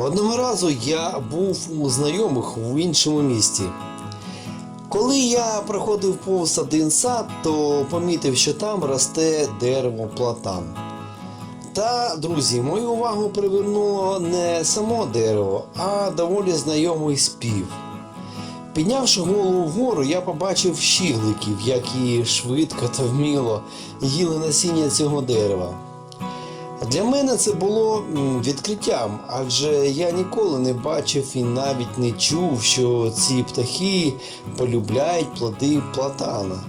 Одного разу я був у знайомих в іншому місті. Коли я проходив повз один сад, то помітив, що там росте дерево платан. Та, друзі, мою увагу привернуло не само дерево, а доволі знайомий спів. Піднявши голову вгору, я побачив щігликів, які швидко та вміло їли насіння цього дерева. Для мене це було відкриттям, адже я ніколи не бачив і навіть не чув, що ці птахи полюбляють плоди платана.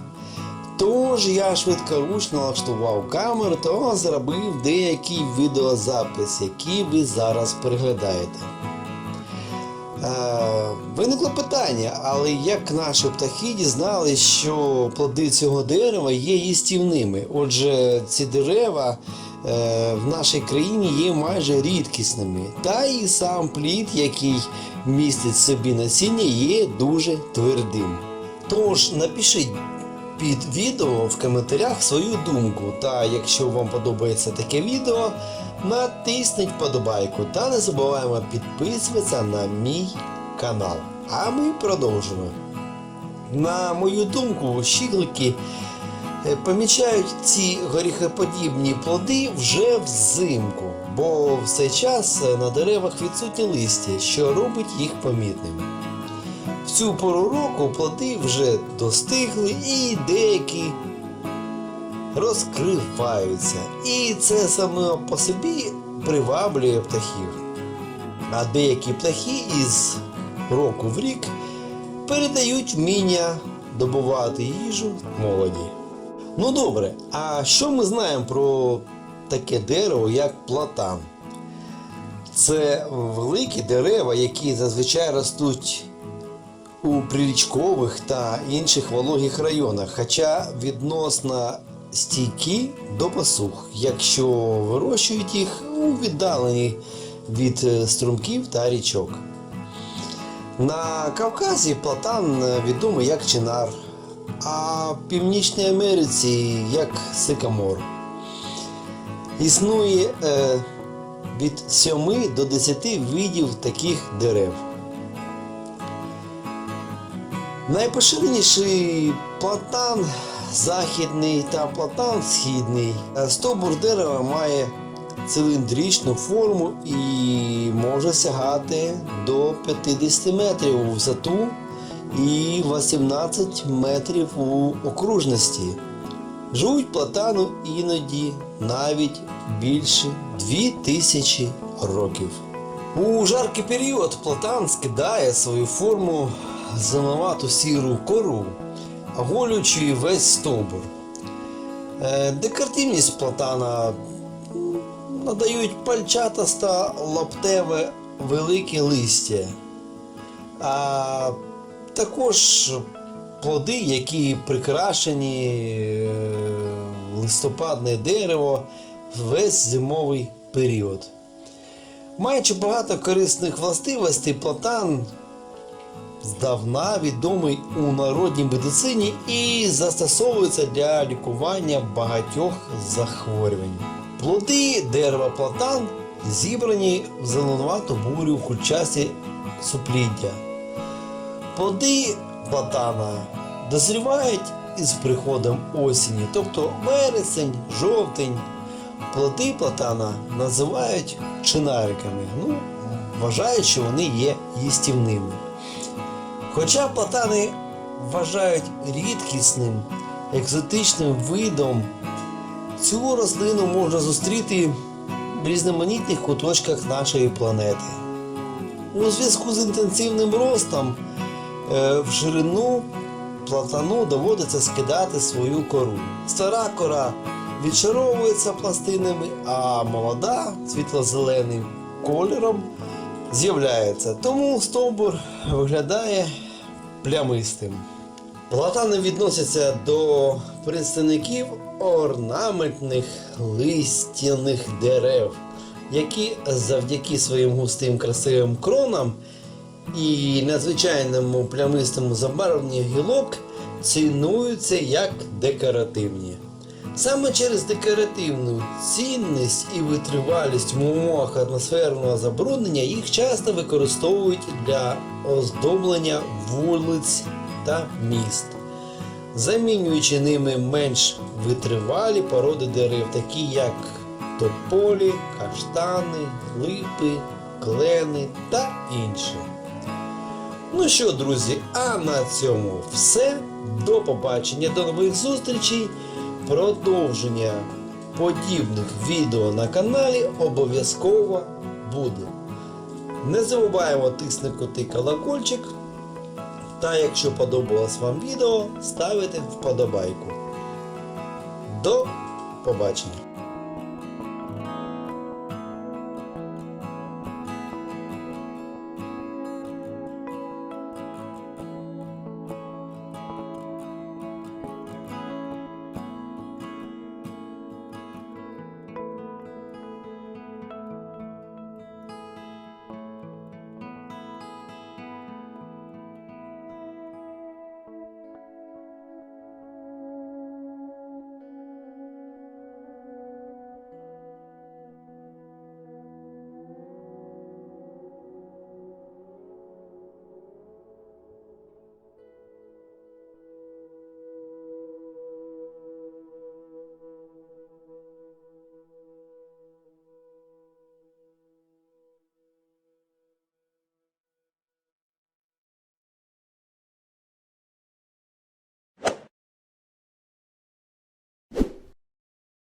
Тож я швидкоручно налаштував камеру та зробив деякий відеозапис, який ви зараз переглядаєте. Е, виникло питання, але як наші птахи дізналися, що плоди цього дерева є їстівними? Отже, ці дерева в нашій країні є майже рідкісними. Та і сам плід, який містить собі насіння, є дуже твердим. Тож напишіть під відео в коментарях свою думку. Та якщо вам подобається таке відео, натисніть подобайку та не забуваємо підписуватися на мій канал. А ми продовжимо. На мою думку, щіглики е, помічають ці горіхоподібні плоди вже взимку, бо в цей час е, на деревах відсутні листя, що робить їх помітними. В цю пору року плоди вже достигли і деякі розкриваються. І це саме по собі приваблює птахів. А деякі птахи із року в рік передають вміння добувати їжу молоді. Ну добре, а що ми знаємо про таке дерево, як платан? Це великі дерева, які зазвичай ростуть у прирічкових та інших вологих районах, хоча відносно стійкі до посух, якщо вирощують їх у віддаленні від е, струмків та річок. На Кавказі платан е, відомий як чинар, а в Північній Америці як сикамор. Існує е, від 7 до 10 видів таких дерев. Найпоширеніший платан західний та платан східний. Е, Стовбур дерева має циліндричну форму і може сягати до 50 метрів у висоту і 18 метрів у окружності. Живуть платану іноді навіть більше 2000 років. У жаркий період платан скидає свою форму зеленувату сіру кору, оголюючи весь стовбур. Е, Декоративність платана надають пальчатоста лаптеве велике листя, а також плоди, які прикрашені е, листопадне дерево весь зимовий період. Маючи багато корисних властивостей, платан здавна відомий у народній медицині і застосовується для лікування багатьох захворювань. Плоди дерева платан зібрані в зеленувату бурю в кульчасті супліддя. Плоди платана дозрівають із приходом осені, тобто вересень, жовтень. Плоди платана називають чинариками. Ну, вважають, що вони є їстівними. Хоча платани вважають рідкісним екзотичним видом, цю рослину можна зустріти в різноманітних куточках нашої планети. У зв'язку з інтенсивним ростом в ширину платану доводиться скидати свою кору. Стара кора відшаровується пластинами, а молода світло-зеленим кольором з'являється. Тому стовбур виглядає плямистим. Платани відносяться до представників орнаментних листяних дерев, які завдяки своїм густим красивим кронам і надзвичайному плямистому забарвленню гілок цінуються як декоративні. Саме через декоративну цінність і витривалість в умовах атмосферного забруднення їх часто використовують для оздоблення вулиць та міст, замінюючи ними менш витривалі породи дерев, такі як тополі, каштани, липи, клени та інші. Ну що, друзі, а на цьому все. До побачення, до нових зустрічей. Продовження подібних відео на каналі обов'язково буде. Не забуваємо тиснути колокольчик. Та якщо подобалось вам відео, ставите вподобайку. До побачення!